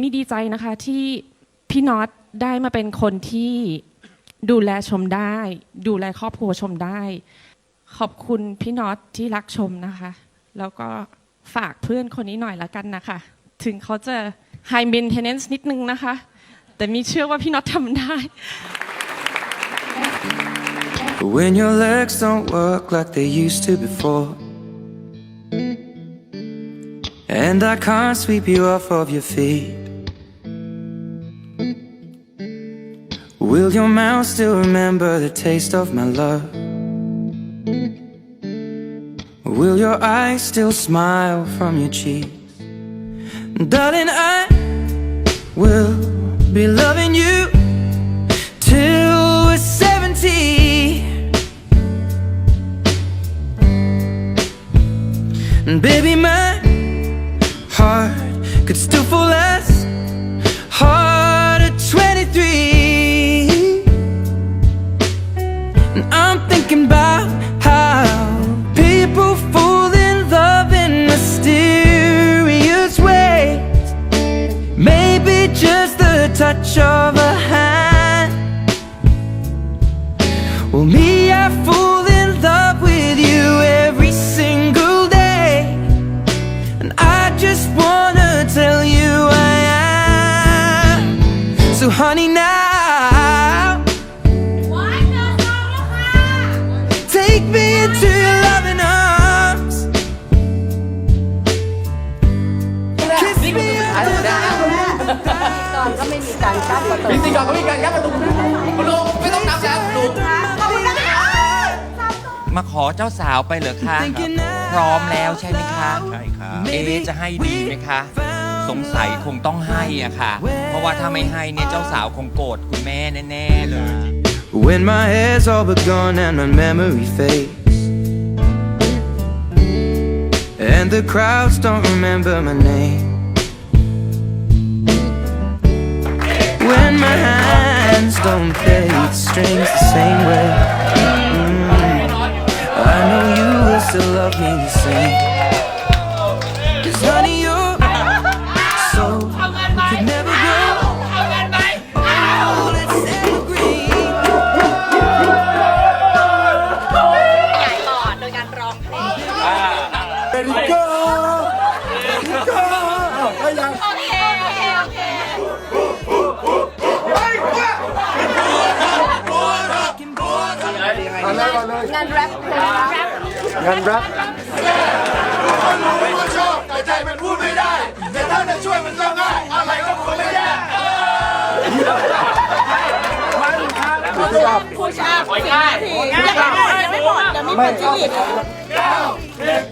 มีดีใจนะคะที่พี่น็อตได้มาเป็นคนที่ดูแลชมได้ ดูแลครอบครัวชมได้ ขอบคุณพี่น็อตที่รักชมนะคะ แล้วก็ฝากเพื่อนคนนี้หน่อยละกันนะคะ ถึงเขาจะ high maintenance นิดนึงนะคะ แต่มีเชื่อว่าพี่น็อตทำได้ When your legs don't work like they used to before. And I can't sweep you off of your feet. Will your mouth still remember the taste of my love? Will your eyes still smile from your cheeks? Darling, I will be loving you till we're 70. And baby, could still ไม่มีการกั้นประตู พิธีกรก็มีการยัดประตูคุณลุงไม่ต้องนับแล้วลุงมาขอเจ้าสาวไปเหรอคะ thinking now. พร้อมแล้วใช่ไหมคะ ใช่ครับเอ๊ะจะให้ดีไหมคะ สงสัยคงต้องให้อะค่ะ เพราะว่าถ้าไม่ให้เนี่ยเจ้าสาวคงโกรธคุณแม่แน่ๆเลย When my hair's all but gone and my memory fades And the crowds don't remember my name When my hands don't play the strings the same way. Mm, I know you will still love me the same. Cause honey งานแรปเลยนะชอบแต่ใจมันพูดไม่ได้ แต่ถ้าจะช่วยมันก็ง่ายอะไรก็ควรไม่ได้ผู้ชายผู้ชายยังไม่หมดยังไม่หมดที่อีกน้อง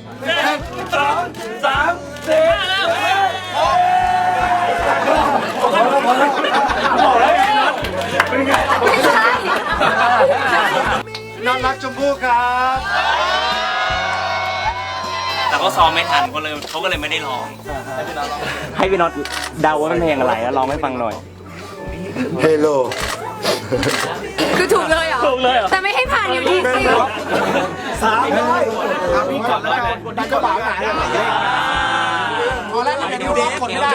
ซ้อมไม่ทันก็เลยเขาก็เลยไม่ได้ร้อง ให้พี่น็อตเดาว่าเป็นเพลงอะไรแล้วลองให้ฟังหน่อย เฮโลคือถูกเลยเหรอ ถูกเลยเหรอ แต่ไม่ให้ผ่านอยู่ดีสิสามร้อยเอาพี่ก่อนแล้วกันดันกระบะหายพอแล้วเราจะดูรอบคนไม่ได้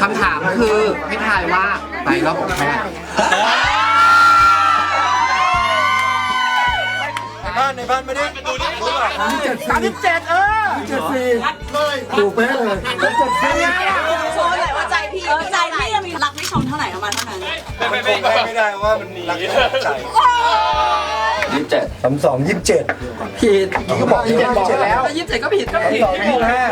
คำถามคือให้ทายว่าไปรอบของแม่ใน บ้านในบ้านไม่ได้ดูดิรู้ป่ะสามสิบเจ็ดเออเจ็ดสี่เลยถูกเป๊ะเลยเจ็ดสี่โชว์หน่อยว่าใจพี่ใจพี่ยังมีรักไม่ชมเท่าไหร่ประมาณเท่านั้นไม่ไม่ไม่ไม่ได้ว่ามันรักใจยี่สิบเจ็ดสามสองยี่สิบเจ็ดผิดก็บอกยี่สิบเจ็ดแล้วยี่สิบเจ็ดก็ผิดก็ผิดสองยี่สิบห้า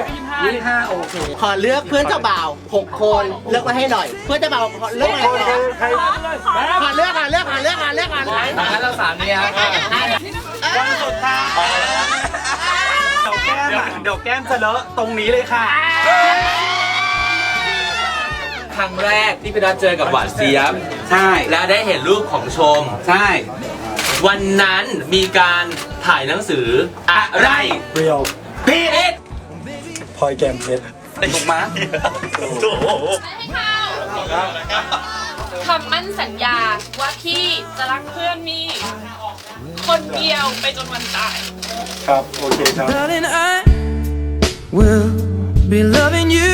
ยี่สิบห้าโอเคขอเลือกเพื่อนเจ้าบ่าวหกคนเลือกมาให้หน่อย เพื่อนเจ้าบ่าวขอเลือกอะไรใครขอเลือกอะเลือกอะเลือกอะเลือกอะงั้นเราสามเนี่ยครับเดี๋ยวแก้มจะเลอะตรงนี้เลยค่ะ ครั้งแรกที่พี่นัทเจอกับหวานเสียมใช่ และได้เห็นรูปของชม ใช่ วันนั้นมีการถ่ายหนังสืออะไรเรียวพี่เอ็ดพลอยแกมเพชรถูกไหมคำมั่นสัญญาว่าพี่จะรักเพื่อนมี คนเดียวไปจนวันตาย Darling, I will be loving you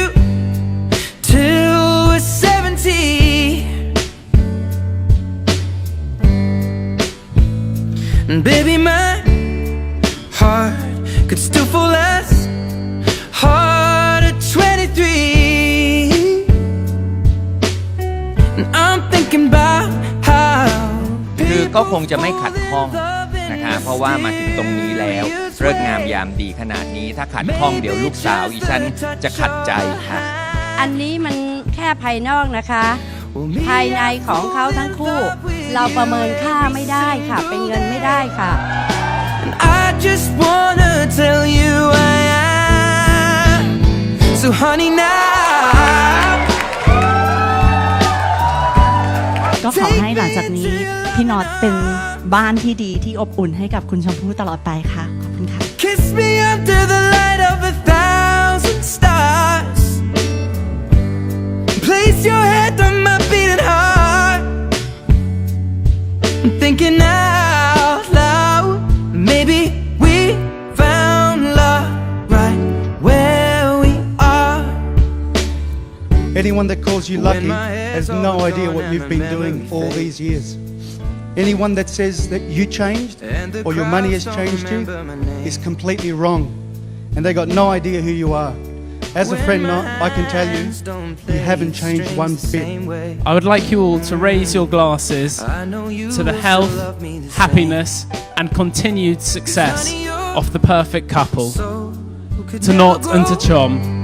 till we're 70. And baby, my heart could still fall as hard at 23. And I'm thinking about how. คือก็คงจะไม่ขัดข้อง เพราะว่ามาถึงตรงนี้แล้วเลิกงามยามดีขนาดนี้ ถ้าขัดข้องเดี๋ยวลูกสาวอีฉันจะขัดใจค่ะ อันนี้มันแค่ภายนอกนะคะ ภายในของเขาทั้งคู่ เราประเมินค่าไม่ได้ค่ะ เป็นเงินไม่ได้ค่ะ And I just wanna tell you I am. So honey now. ก็ขอให้หลังจากนี้ พี่น็อตเป็นบ้านที่ดีที่อบอุ่นให้กับคุณชมพู่ตลอดไปค่ะ ขอบคุณค่ะ Kiss me under the light of a thousand stars. Place your head on my beating heart. I'm thinking out loud. Maybe we found love right where we are. Anyone that calls you When lucky my hair's has all no gone idea what you've and been the doing memory all fades. these years. Anyone that says that you changed or your money has changed you remember my name. is completely wrong. And they got no idea who you are. As a friend, When I can tell you, you haven't changed one bit. I would like you all to raise your glasses I know you to the health, still love me the same. happiness, and continued success of the perfect couple. So who could To never Not and to grow Chom.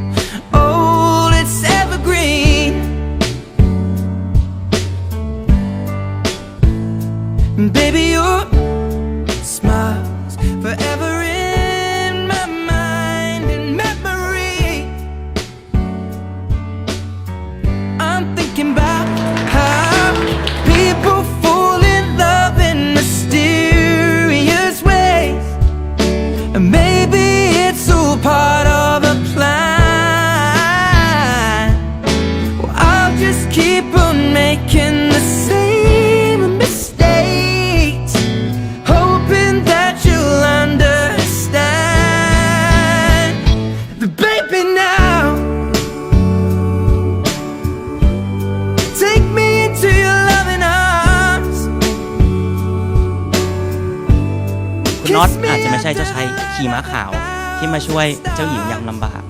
คุณน็อตอาจจะไม่ใช่เจ้าชายขี่ม้าขาว ที่มาช่วยเจ้าหญิงยามลำบาก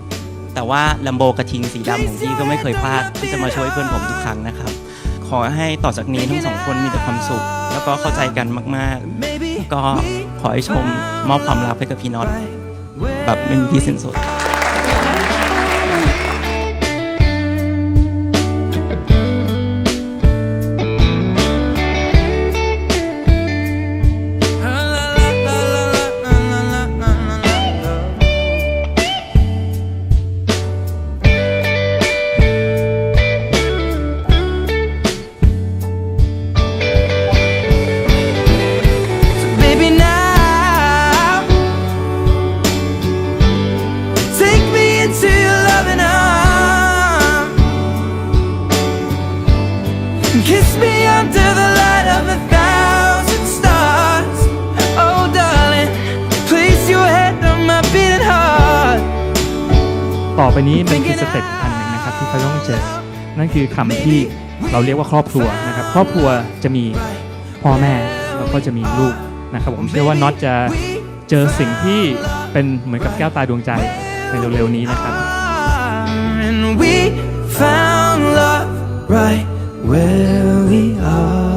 แต่ว่าลัมโบกระทิงสีดำของพี่ก็ไม่เคยพลาดที่จะมาช่วยเพื่อนผมทุกครั้งนะครับ ขอให้ต่อจากนี้ทั้งสองคนมีแต่ความสุข แล้วก็เข้าใจกันมากๆ ก็ขอให้ชมมอบความรักให้กับพี่น็อตแบบไม่มีที่สิ้นสุด Kiss me under the light of a thousand stars. Oh, darling, place your head on my beating heart. ต่อไปนี้มันคือสเต็ปอันหนึ่งนะครับที่เขาต้องเจอ นั่นคือคำที่เราเรียกว่าครอบครัวนะครับ ครอบครัวจะมีพ่อแม่แล้วก็จะมีลูกนะครับผมเชื่อว่าน็อตจะเจอสิ่งที่เป็นเหมือนกับแก้วตาดวงใจในเร็วๆนี้นะครับ And we found love right where we are.